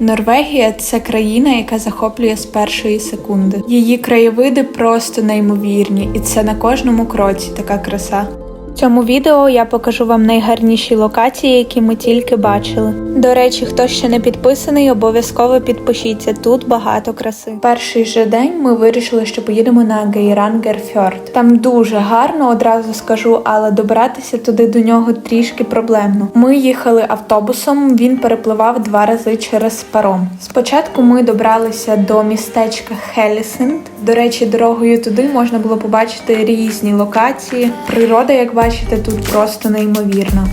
Норвегія це країна, яка захоплює з першої секунди. Її краєвиди просто неймовірні, і це на кожному кроці така краса. Цьому відео я покажу вам найгарніші локації, які ми тільки бачили. До речі, хто ще не підписаний, обов'язково підпишіться. Тут багато краси. Перший же день ми вирішили, що поїдемо на Гейрангерфьорд. Там дуже гарно, одразу скажу, але добратися туди до нього трішки проблемно. Ми їхали автобусом, він перепливав два рази через паром. Спочатку ми добралися до містечка Хелісинд. До речі, дорогою туди можна було побачити різні локації. Природа, як бачите, тут просто неймовірна.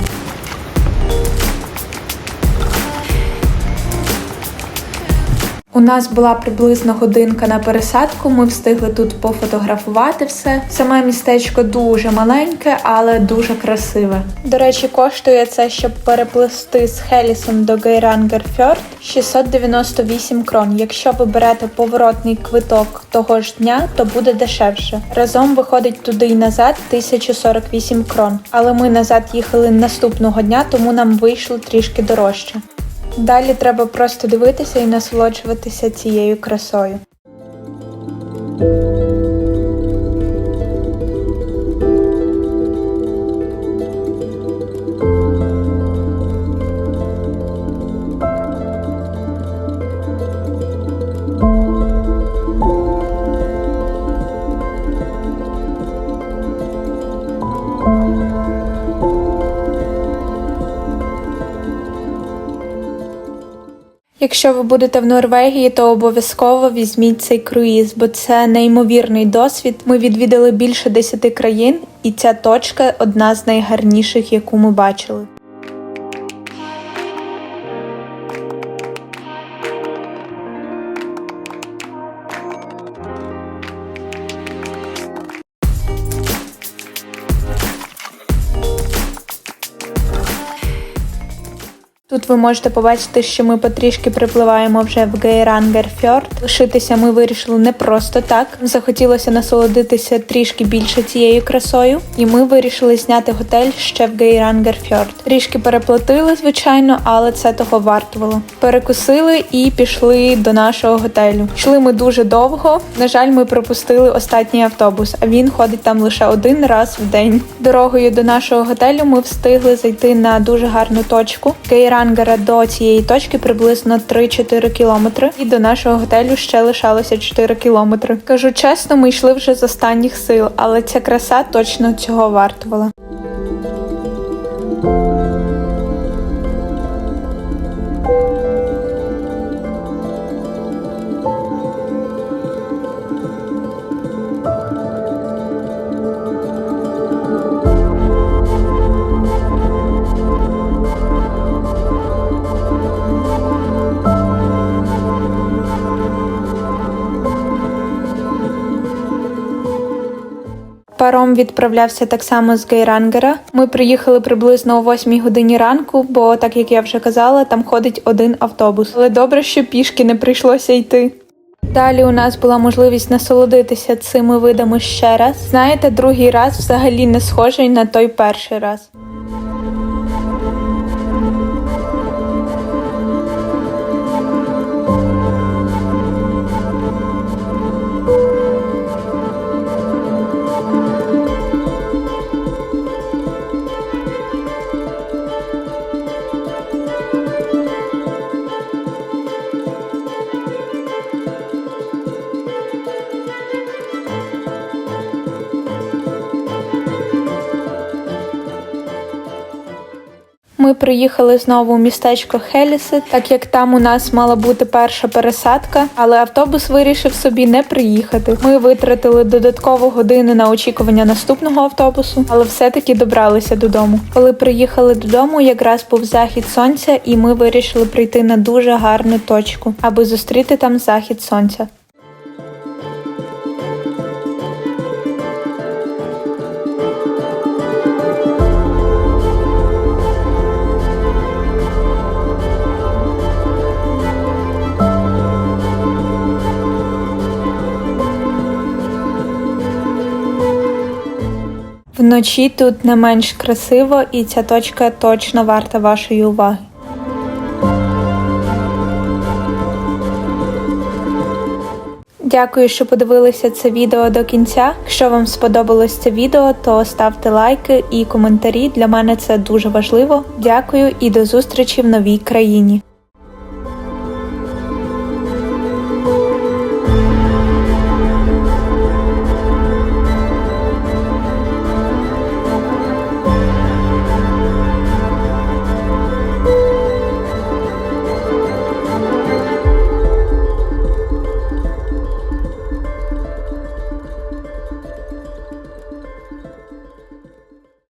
У нас була приблизно годинка на пересадку. Ми встигли тут пофотографувати все. Саме містечко дуже маленьке, але дуже красиве. До речі, коштує це, щоб переплисти з Хелісом до Гейрангерфьорд 698 крон. Якщо ви берете поворотний квиток того ж дня, то буде дешевше. Разом виходить туди й назад 1048 крон. Але ми назад їхали наступного дня, тому нам вийшло трішки дорожче. Далі треба просто дивитися і насолоджуватися цією красою. Якщо ви будете в Норвегії, то обов'язково візьміть цей круїз, бо це неймовірний досвід. Ми відвідали більше 10 країн, і ця точка одна з найгарніших, яку ми бачили. Тут ви можете побачити, що ми потрішки припливаємо вже в Гейрангерфьорд. Лишитися ми вирішили не просто так. Захотілося насолодитися трішки більше цією красою, і ми вирішили зняти готель ще в Гейрангерфьорд. Трішки переплатили, звичайно, але це того вартувало. Перекусили і пішли до нашого готелю. Йшли ми дуже довго. На жаль, ми пропустили останній автобус, а він ходить там лише один раз в день. Дорогою до нашого готелю ми встигли зайти на дуже гарну точку. Гейрангера до цієї точки приблизно 3-4 кілометри, і до нашого готелю ще лишалося 4 кілометри. Кажу чесно, ми йшли вже з останніх сил, але ця краса точно цього вартувала. Паром відправлявся так само з Гейрангера. Ми приїхали приблизно о 8 годині ранку, бо, так як я вже казала, там ходить один автобус. Але добре, що пішки не прийшлося йти. Далі у нас була можливість насолодитися цими видами ще раз. Знаєте, другий раз взагалі не схожий на той перший раз. Ми приїхали знову у містечко Хеліси, так як там у нас мала бути перша пересадка, але автобус вирішив собі не приїхати. Ми витратили додаткову годину на очікування наступного автобусу, але все-таки добралися додому. Коли приїхали додому, якраз був захід сонця, і ми вирішили прийти на дуже гарну точку, аби зустріти там захід сонця. Вночі тут не менш красиво, і ця точка точно варта вашої уваги. Дякую, що подивилися це відео до кінця. Якщо вам сподобалось це відео, то ставте лайки і коментарі. Для мене це дуже важливо. Дякую і до зустрічі в новій країні.